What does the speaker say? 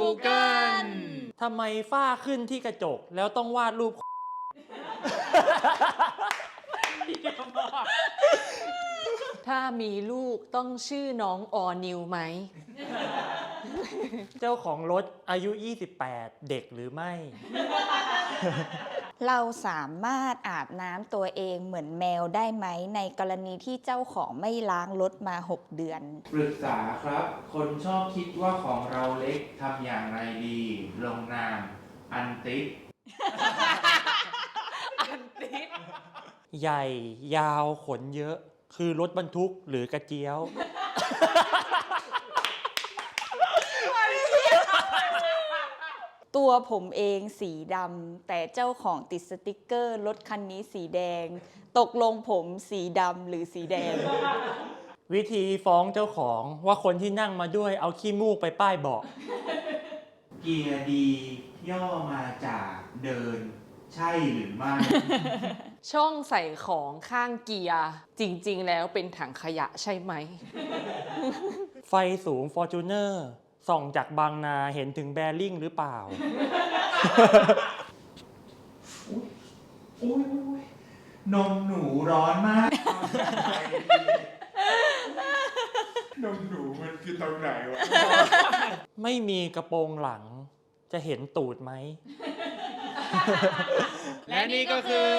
Google ทำไมฝ้าขึ้นที่กระจกแล้วต้องวาดรูป ถ้ามีลูกต้องชื่อน้องออนิวไหม เจ้าของรถอายุ 28 เด็กหรือไม่ เราสามารถอาบน้ำตัวเองเหมือนแมวได้ไหม ในกรณีที่เจ้าของไม่ล้างรถมา 6 เดือน ปรึกษาครับ คนชอบคิดว่าของเราเล็กทำอย่างไรดี ลงนาม อันติดอันติดใหญ่ยาวขนเยอะ คือรถบรรทุกหรือกระเจียว ตัวผมเองสีดำแต่เจ้าของติดสติกเกอร์รถคันนี้สีแดง ตกลงผมสีดำหรือสีแดง วิธีฟ้องเจ้าของว่าคนที่นั่งมาด้วยเอาขี้มูกไปป้ายเบาะเกียร์ดีย่อมาจากเดิน ใช่หรือไม่ ช่องใส่ของข้างเกียร์จริง ๆ แล้วเป็นถังขยะใช่ไหม ไฟสูง f o r t u n e r ส่องจากบางนาเห็นถึงแบริ่งหรือเปล่า อุ้ยอุ๊ยนมหนูร้อนมากนมหนูมันคือตรงไหนวะ ไม่มีกระโปรงหลัง จะเห็นตูดไหม และนี่ก็คือ